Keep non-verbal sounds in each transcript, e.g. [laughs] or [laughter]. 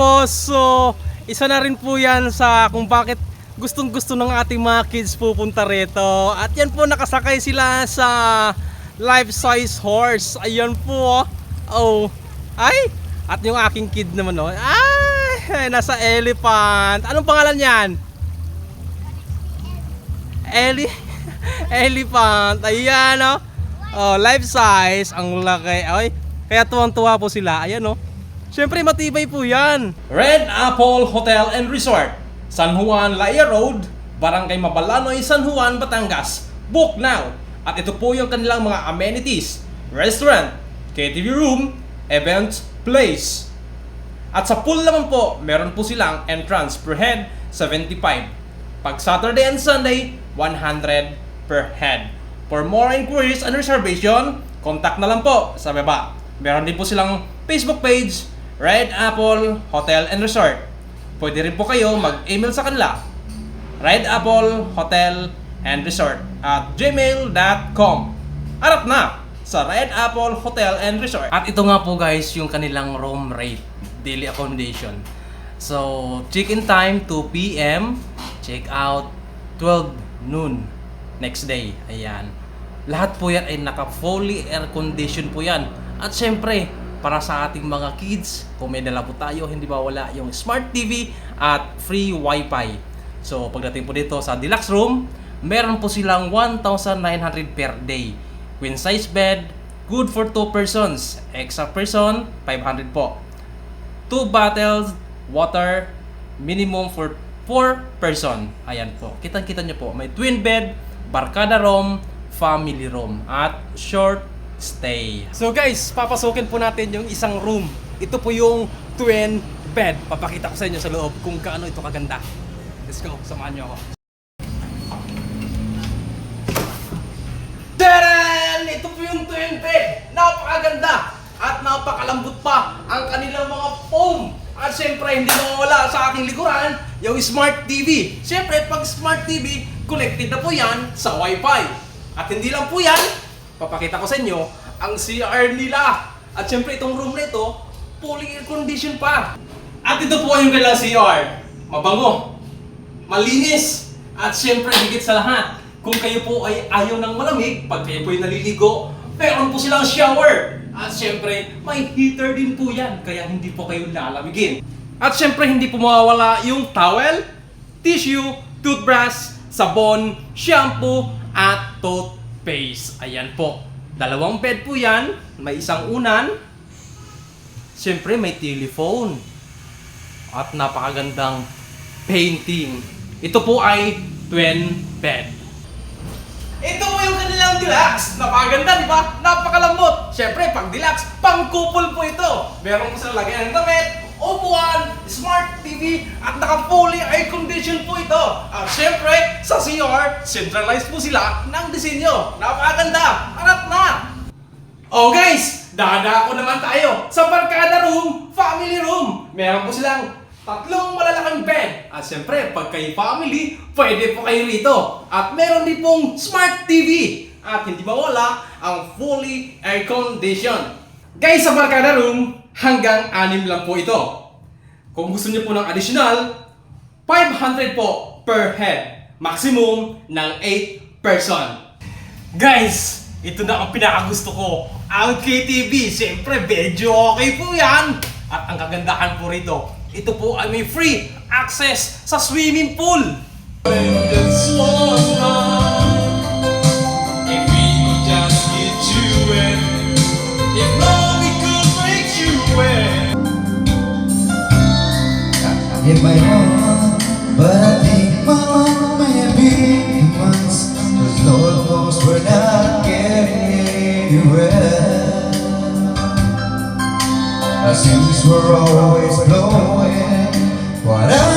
Po, so isa na rin po yan sa kung bakit gustong gusto ng ating mga kids pupunta rito. At yan po, nakasakay sila sa life-size horse. Ayan po, oh. Ay, at yung aking kid naman, oh. Ay, nasa elephant. Anong pangalan yan? Eli [laughs] elephant. Ayan, oh. Oh, life size. Ang laki. Ay, kaya tuwang-tuwa po sila. Ayan, oh. Siyempre, matibay po yan. Red Apple Hotel and Resort. San Juan, Laia Road, Barangay Mabalanoy, San Juan, Batangas. Book now. At ito po yung kanilang mga amenities. Restaurant, KTV room, event place. At sa pool naman po, meron po silang entrance per head, 75. Pag Saturday and Sunday, 100 per head. For more inquiries and reservation, contact na lang po sa baba. Meron din po silang Facebook page, Red Apple Hotel and Resort. Pwede rin po kayo mag-email sa kanila, Red Apple Hotel and Resort at gmail.com. Harap na sa Red Apple Hotel and Resort. At ito nga po guys yung kanilang room rate, daily accommodation. So, check-in time 2 p.m., check out 12 noon next day. Ayan. Lahat po yan ay naka fully air condition po yan. At syempre, para sa ating mga kids, kung may dala po tayo, hindi ba wala yung smart TV at free wifi. So, pagdating po dito sa deluxe room, meron po silang 1,900 per day. Queen size bed, good for 2 persons. Extra person, 500 po. 2 bottles, water, minimum for 4 person. Ayan po. Kitang-kita nyo po. May twin bed, barkada room, family room, at short stay. So guys, papasukin po natin yung isang room. Ito po yung twin bed. Papakita ko sa inyo sa loob kung gaano ito kaganda. Let's go, samahan nyo ako. Taran! Ito po yung twin bed. Napakaganda at napakalambot pa ang kanilang mga foam. At syempre, hindi mawawala sa aking likuran yung Smart TV. Syempre, pag Smart TV, connected na po yan sa Wi-Fi. At hindi lang po yan, papakita ko sa inyo ang CR nila. At syempre, itong room na ito, fully air condition pa. At ito po yung kanilang CR. Mabango, malinis, at syempre, higit sa lahat, kung kayo po ay ayaw ng malamig, pag kayo po ay naliligo, meron po silang shower. At syempre, may heater din po yan, kaya hindi po kayo lalamigin. At syempre, hindi po mawawala yung towel, tissue, toothbrush, sabon, shampoo, at toothpaste. Ayan po. Dalawang bed po yan, may isang unan, syempre may telephone, at napakagandang painting. Ito po ay twin bed. Ito po yung kanilang deluxe. Napakaganda, di ba? Napakalambot. Siyempre, pag deluxe, pang couple po ito. Meron po silang lagyan ng damit, upuan, smart TV, at naka-fully air condition po ito. At siyempre, sa CR, centralized po sila ng disenyo. Napakaganda. Harap na. Oh guys, dadako naman tayo sa barkada room, family room. Meron po silang tatlong malalaking bed. At siyempre, pag kayo family, pwede po kayo rito. At meron din pong smart TV. At hindi mawala ang fully air condition. Guys, sa barkada room, hanggang anim lang po ito. Kung gusto niyo po ng additional, 500 po per head. Maximum ng 8 person. Guys, ito na ang pinakagusto ko. Ang KTV, siyempre, medyo okay po yan. At ang kagandahan po rito, ito po ay may free access sa swimming pool. It's one in my heart, but I think my heart may be once. Cause Lord knows we're not getting anywhere. Our were always blowing, whatever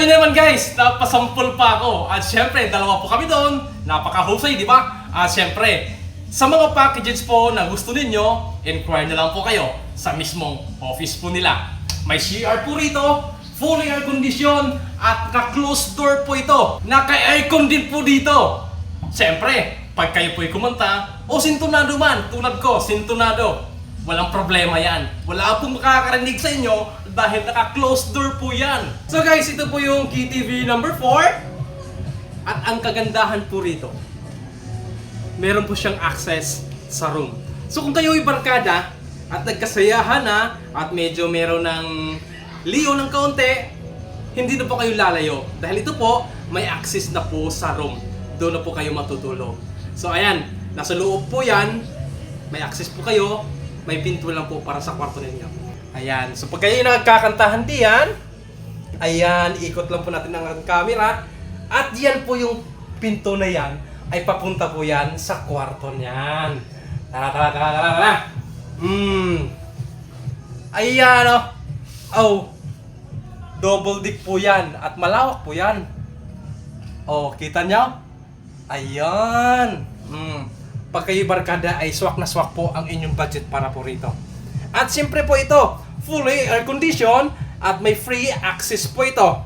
Kita niyo naman guys, napasampol pa ako. At syempre, dalawa po kami doon. Napakahusay, di ba? At syempre, Sa mga packages po na gusto ninyo, inquire na lang po kayo sa mismong office po nila. May CR po rito, fully air condition, at naka-closed door po ito. Naka-aircon din po dito. Siyempre, pag kayo po'y kumanta, o sintonado man, tulad ko, sintonado, walang problema yan. Wala pong makakarinig sa inyo dahil naka-closed door po yan. So guys, ito po yung KTV number 4. At ang kagandahan po rito, meron po siyang access sa room. So kung kayo'y barkada at nagkasayahan na at medyo meron ng liyo ng kaunti, hindi na po kayo lalayo. Dahil ito po, may access na po sa room. Doon na po kayo matutulog. So ayan, nasa loob po yan. May access po kayo. May pinto lang po para sa kwarto ninyo. Ayan, so pag kayo nagkakantahan diyan, ayan, ikot lang po natin ang camera. At yan po yung pinto na yan ay papunta po yan sa kwarto niyan. Tara, tara, tara, tara, tara. Hmm. Ayan, oh. Oh. Double deck po yan. At malawak po yan. Oh, kita nyo? Ayan. Hmm. Pag kayo barkada ay swak na swak po ang inyong budget para po rito. At siyempre po ito, fully air condition at may free access po ito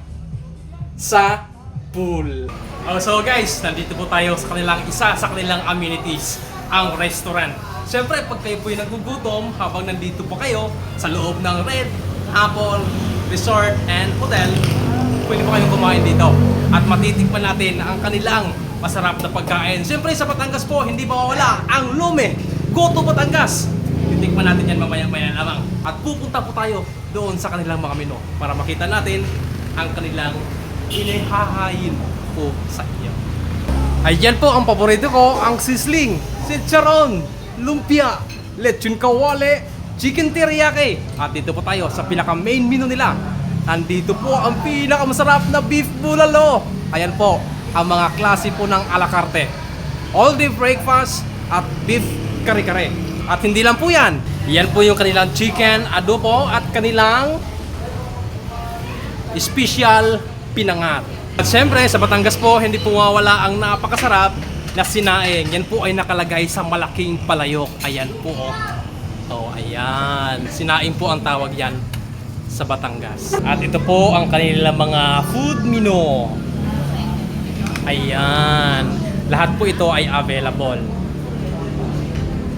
sa pool. Oh, so guys, nandito po tayo sa kanilang isa sa kanilang amenities, ang restaurant. Siyempre, pag kayo po yung nagugutom habang nandito po kayo sa loob ng Red Apple Resort and Hotel, pwede po kayong kumain dito. At matitikman natin ang kanilang masarap na pagkain. Siyempre, sa Batangas po, hindi mawawala ang lume. Go to Batangas! Titikman natin yan mamaya-maya lamang. At pupunta po tayo doon sa kanilang mga menu para makita natin ang kanilang inihahayin po sa iyo. Ayan po ang paborito ko, ang sisling, chicharon, lumpia, lechon kawale, chicken teriyaki. At dito po tayo sa pinaka main menu nila. Andito po ang pinakamasarap na beef bulalo. Ayan po, ang mga klase po ng a la carte. All day breakfast at beef kare-kare. At hindi lang po yan. Yan po yung kanilang chicken adobo at kanilang special pinangat. At syempre, sa Batangas po, hindi po mawala ang napakasarap na sinaing. Yan po ay nakalagay sa malaking palayok. Ayan po, oh. Oh, ayan. Sinaing po ang tawag yan sa Batangas. At ito po ang kanilang mga food menu. Ayan. Lahat po ito ay available.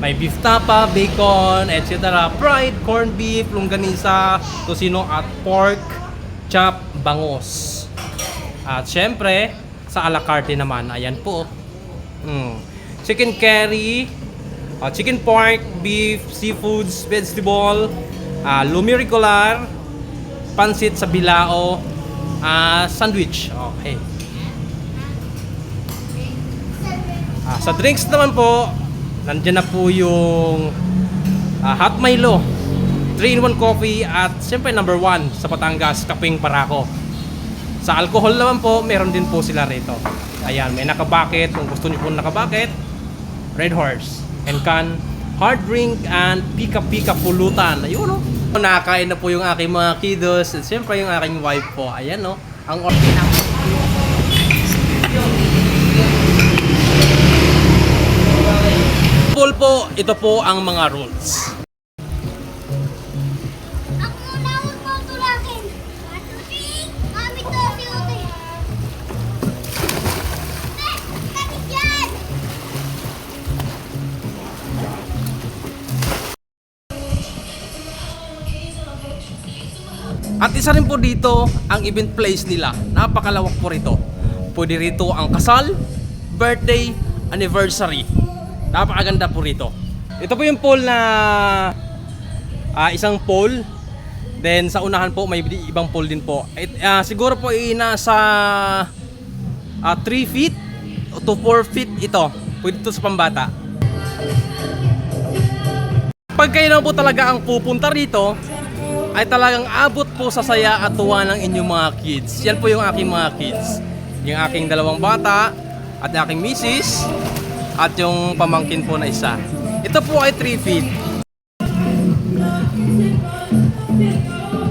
May beef tapa, bacon, etc. Fried, corned beef, longganisa, tocino at pork chop bangus. At syempre, sa a la carte naman, ayan po. Mm. Chicken curry, uh, chicken pork, beef, seafoods, vegetable, uh, lumiricular, pansit sa bilao, ah, sandwich. Okay. Ah, sa drinks naman po, nandiyan na po yung ah, hot Milo, 3-in-1 coffee at siyempre number 1 sa Batangas, Kaping Barako. Sa alcohol naman po, meron din po sila rito. Ayan, may nakabucket. Kung gusto niyo po nakabucket, Red Horse, and can, hard drink, and pika-pika pulutan. Ayun, no? Nakakain na po yung aking mga kiddos, at siyempre yung aking wife po. Ayan, no? Ang or- Pool po, ito po ang mga rules. At isa rin po dito ang event place nila. Napakalawak po rito. Pwede rito ang kasal, birthday, anniversary. Napakaganda po rito. Ito po yung pool na ah, isang pool. Then sa unahan po may ibang pool din po. It, ah, siguro po ay nasa 3 feet to 4 feet ito. Pwede ito sa pambata. Pag kayo na po talaga ang pupunta rito, ay talagang abot po sa saya at tuwa ng inyong mga kids. Yan po yung aking mga kids. Yung aking dalawang bata at aking misis at yung pamangkin po na isa. Ito po ay 3 feet.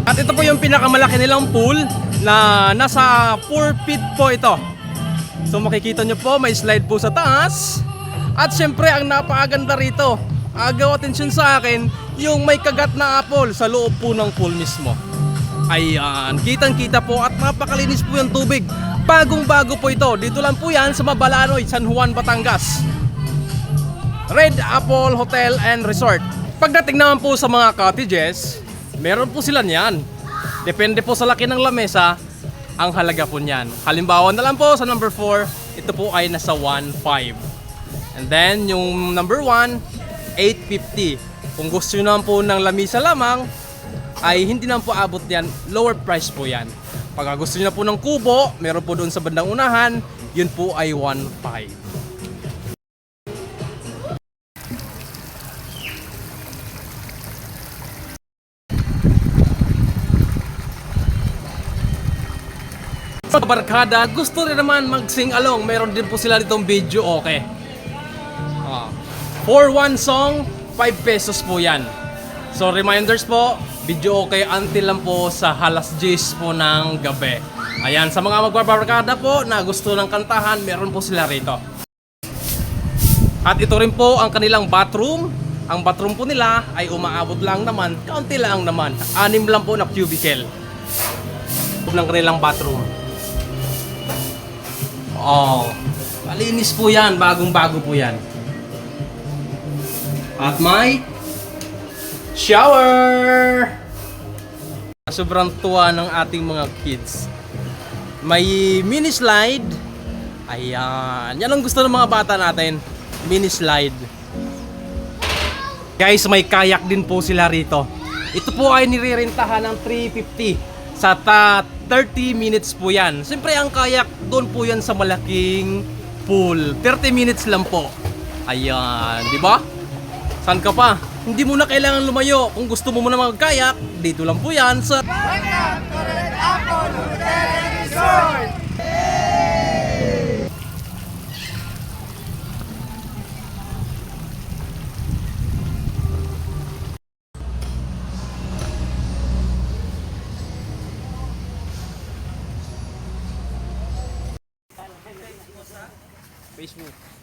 At ito po yung pinakamalaki nilang pool na nasa 4 feet po ito. So makikita nyo po may slide po sa taas At syempre, ang napakaganda rito, agaw atensyon sa akin, yung may kagat na apple sa loob po ng pool mismo. Ayan, kitang-kita po at napakalinis po yung tubig. Bagong-bago po ito. Dito lang po yan sa Mabalanoy, San Juan, Batangas. Red Apple Hotel and Resort. Pagdating naman po sa mga cottages, meron po sila niyan. Depende po sa laki ng lamesa, ang halaga po niyan. Halimbawa na lang po sa number 4, ito po ay nasa 1.5. And then yung number 1, 850. Kung gusto nyo naman po ng lamisa lamang, ay hindi naman po abot yan. Lower price po yan. Pag gusto nyo na po ng kubo, meron po doon sa bandang unahan, yun po ay 1.5. Sa barkada, gusto rin naman mag-sing along. Meron din po sila ditong video okay. Ah. For one song, 5 pesos po yan. So reminders po, video okay until lang po sa halas 10 po ng gabi. Ayan, sa mga magbabarkada po na gusto ng kantahan, meron po sila rito. At ito rin po ang kanilang bathroom. Ang bathroom po nila ay umaabot lang naman, kaunti lang naman. Anim lang po na cubicle. ng kanilang bathroom. Oh, malinis po yan, bagong-bago po yan. At may shower! Sobrang tuwa ng ating mga kids. May mini slide. Ayan. Yan ang gusto ng mga bata natin. Mini slide. Guys, may kayak din po sila rito. Ito po ay nirerentahan ng 350 sa ta 30 minutes po yan. Siyempre ang kayak doon po yan sa malaking pool. 30 minutes lang po. Ayan, di ba? Saan ka pa? Hindi mo na kailangan lumayo. Kung gusto mo muna magkayak, dito lang po yan sa... Facebook.